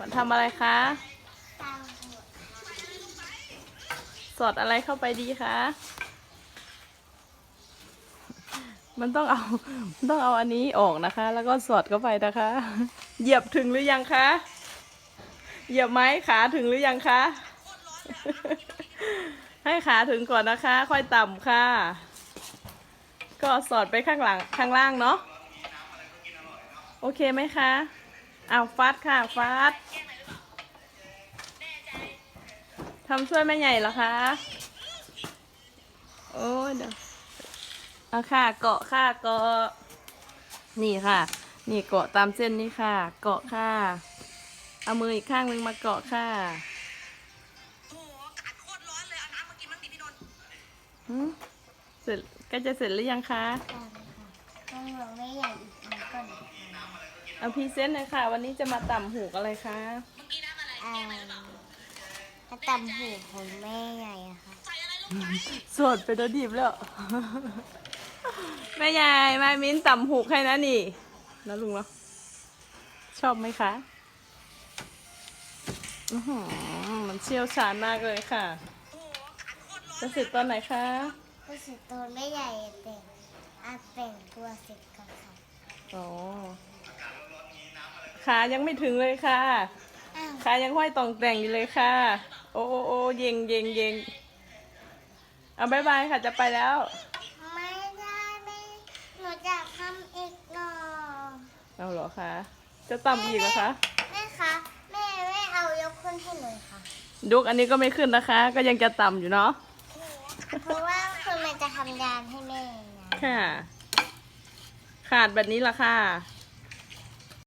มันทำอะไรคะ สอดอะไรเข้าไปดีคะ มันต้องเอามันต้องเอาอันนี้ออกนะคะ แล้วก็สอดเข้าไปนะคะ เหยียบถึงหรือยังคะ เหยียบไหมขาถึงหรือยังคะ ให้ขาถึงก่อนนะคะ ค่อยต่ำค่ะ ก็สอดไปข้างหลังข้างล่างเนาะ โอเคไหมคะ เอาฟัดค่ะฟัดทำช่วยแม่ใหญ่เหรอคะ โอ้ยเดี๋ยวเอาค่ะเกาะค่ะเกาะ นี่ค่ะ นี่เกาะตามเส้นนี้ค่ะ เกาะค่ะ เอามืออีกข้างนึงมาเกาะค่ะโอ้โหอากาศโคตรร้อนเลยเอาน้ำมากินบ้างดิพี่นนท์หืมเสร็จใก็จะเสร็จหรือยังคะตามค่ะต้องลงไม่ใหญ่อีกอันก่อนนะคะ เอาพรีเซนต์หน่อยค่ะ วันนี้จะมาต่ำหูกอะไรคะเมื่อกี้น้ำอะไรอ่าแกงอะไรหรือเปล่าถ้าตำหูของแม่ใหญ่อะค่ะใส่อะไรลงไปสดไปโดนดีบแล้ว แม่ยายแม่มิ้นต่ำหูกให้นะนี่นะลุงเนาะชอบไหมคะอื้อหือมันเชี่ยวชาญมากเลยค่ะโอ้โหอากาศโคตรร้อนจะเสร็จตอนไหนคะก็สุดตัวแม่ใหญ่แต่งอาแต่งตัวเสร็จก่อนค่ะ อ๋อ ขายังไม่ถึงเลยค่ะ อ้าวขายังห้อยต่องแต่งอยู่เลยค่ะ โอ้โอ้โอ้เย็งเย็งเย็งเอาบายบายค่ะจะไปแล้ว ไม่ได้แม่หนูจะทำอีกหน่อยเอาเหรอคะจะต่ำอีกเหรอคะ แม่คะแม่แม่เอายกขึ้นให้หน่อยค่ะ ดุกอันนี้ก็ไม่ขึ้นนะคะ ก็ยังจะต่ำอยู่เนาะ เพราะว่าคือมันจะทำยานให้แม่นะค่ะ ขาดแบบนี้ละค่ะแ